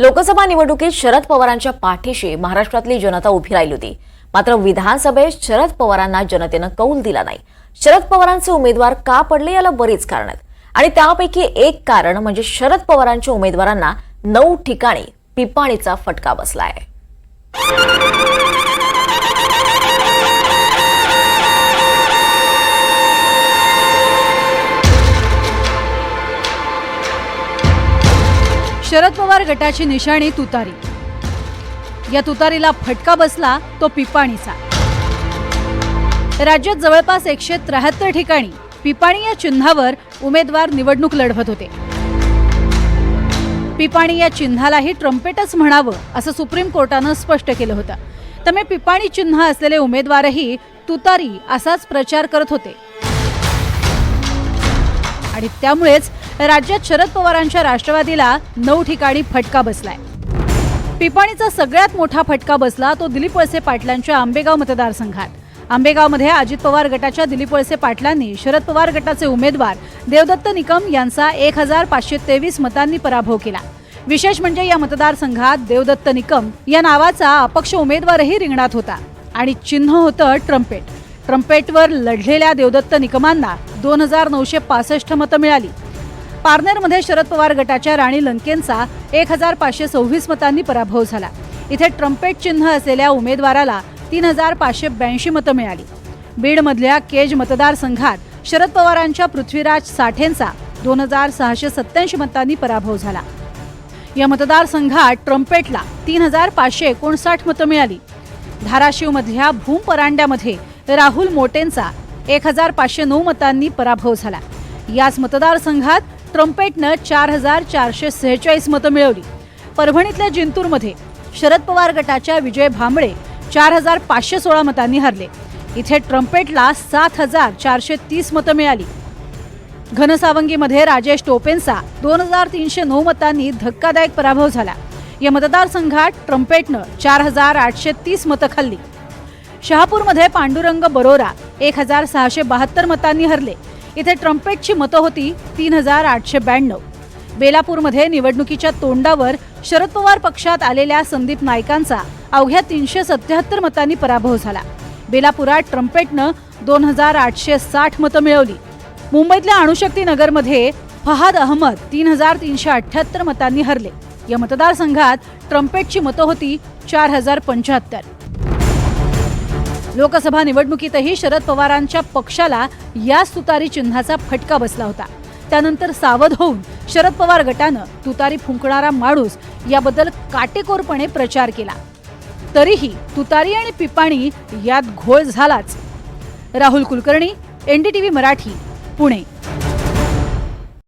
लोकसभा निवडणुकीत शरद पवारांच्या पाठीशी महाराष्ट्रातली जनता उभी राहिली होती. मात्र विधानसभेत शरद पवारांना जनतेनं कौल दिला नाही. शरद पवारांचे उमेदवार का पडले याला बरीच कारण आहेत. आणि त्यापैकी एक कारण म्हणजे शरद पवारांच्या उमेदवारांना नऊ ठिकाणी पिपाणीचा फटका बसला आहे. शरद पवार गटाची निशाणी तुतारी. या तुतारीला फटका बसला तो पिपाणीचा. राज्यात जवळपास एकशे त्र्याहत्तर ठिकाणी पिपाणी या चिन्हावर उमेदवार निवडणूक लढवत होते. पिपाणी या चिन्हालाही ट्रम्पेटच म्हणावं असं सुप्रीम कोर्टानं स्पष्ट केलं होतं. त्यामुळे पिपाणी चिन्ह असलेले उमेदवारही तुतारी असाच प्रचार करत होते. आणि त्यामुळेच राज्यात शरद पवारांच्या राष्ट्रवादीला नऊ ठिकाणी फटका बसलाय. पिपाणीचा सगळ्यात मोठा फटका बसला तो दिलीप वळसे पाटलांच्या आंबेगाव मतदारसंघात. आंबेगावमध्ये अजित पवार गटाच्या दिलीप वळसे पाटलांनी शरद पवार गटाचे उमेदवार देवदत्त निकम यांचा एक हजार पाचशे तेवीस मतांनी पराभव केला. विशेष म्हणजे या मतदारसंघात देवदत्त निकम या नावाचा अपक्ष उमेदवारही रिंगणात होता आणि चिन्ह होतं ट्रम्पेट. ट्रम्पेटवर लढलेल्या देवदत्त निकमांना दोन हजार नऊशे पासष्ट मतं मिळाली. पारनेरमध्ये शरद पवार गटाच्या राणी लंकेंचा एक हजार पाचशे सव्वीस मतांनी पराभव झाला. इथे ट्रम्पेट चिन्ह असलेल्या उमेदवाराला तीन हजार पाचशे ब्याऐंशी मतं मिळाली. बीडमधल्या केज मतदारसंघात शरद पवारांच्या पृथ्वीराज साठेंचा दोन हजार सहाशे सत्त्याऐंशी मतांनी पराभव झाला. या मतदारसंघात ट्रम्पेटला तीन हजार पाचशे एकोणसाठ मतं मिळाली. धाराशिवमधल्या भूम परांड्यामध्ये राहुल मोटेंचा एक हजार पाचशे नऊ मतांनी पराभव झाला. याच मतदारसंघात ट्रम्पेटनं चार हजार चारशे सेहेचाळीस मतं मिळवली. परभणीतल्या जिंतूरमध्ये शरद पवार गटाच्या विजय भांबळे चार हजार पाचशे सोळा मतांनी हरले. इथे ट्रम्पेटला सात हजार चारशे तीस मतं मिळाली. घनसावंगीमध्ये राजेश टोपेंचा दोन हजार तीनशे नऊ मतांनी धक्कादायक पराभव झाला. या मतदारसंघात ट्रम्पेटनं चार हजार आठशे तीस मतं खाल्ली. शहापूरमध्ये पांडुरंग बरोरा एक हजार सहाशे बहात्तर मतांनी हरले. इथे ट्रम्पेटची मतं होती तीन हजार आठशे ब्याण्णव. बेलापूरमध्ये निवडणुकीच्या तोंडावर शरद पवार पक्षात आलेल्या संदीप नाईकांचा अवघ्या तीनशे सत्याहत्तर मतांनी पराभव झाला. बेलापुरात ट्रम्पेटनं दोन हजार आठशे साठ मतं मिळवली. मुंबईतल्या अणुशक्ती नगरमध्ये फहाद अहमद तीन हजार तीनशे अठ्ठ्याहत्तर मतांनी हरले. या मतदारसंघात ट्रम्पेटची मतं होती चार हजार पंच्याहत्तर. लोकसभा निवडणुकीतही शरद पवारांच्या पक्षाला या तुतारी चिन्हाचा फटका बसला होता. त्यानंतर सावध होऊन शरद पवार गटानं तुतारी फुंकणारा माणूस याबद्दल काटेकोरपणे प्रचार केला. तरीही तुतारी आणि पिपाणी यात घोळ झालाच. राहुल कुलकर्णी एनडीटीव्ही मराठी पुणे.